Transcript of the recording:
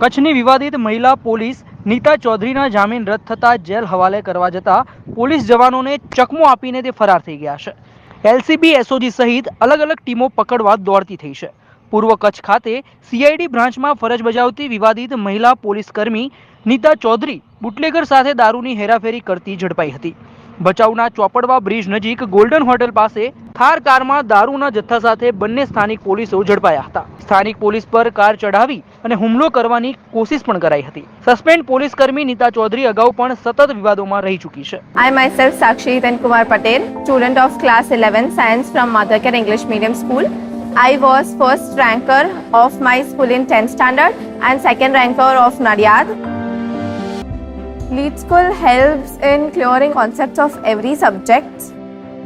કચ્છની વિવાદિત મહિલા પોલીસ નીતા ચૌધરીના જામીન રદ થતાં જેલ હવાલે કરવા જતા પોલીસ જવાનોને ચકમો આપીને તે ફરાર થઈ ગયા છે. એલસીબી, એસઓજી સહિત અલગ અલગ ટીમો પકડવા દોડતી થઈ છે. પૂર્વ કચ્છ ખાતે સીઆઈડી બ્રાન્ચમાં ફરજ બજાવતી વિવાદિત મહિલા પોલીસ કર્મી નીતા ચૌધરી બુટલેગર સાથે દારૂની હેરાફેરી કરતી ઝડપાઈ હતી. ભચાઉના ચોપડવા બ્રિજ નજીક ગોલ્ડન હોટેલ પાસે થાર કારમાં દારૂના જથ્થા સાથે બંને સ્થાનિક પોલીસો ઝડપાયા હતા સ્થાનિક પોલીસ પર કાર ચઢાવી અને હુમલો કરવાની કોશિશ પણ કરાઈ હતી સસ્પેન્ડ પોલીસ કર્મી નીતા ચૌધરી અગાઉ પણ સતત વિવાદોમાં રહી ચૂકી છે I myself, Sakshi Hiren Kumar Patel, student of class 11 science from Mothercare English Medium School. I was first ranker of my school in 10th standard and second ranker of Nadiad. Lead school helps in clearing concepts of every subject.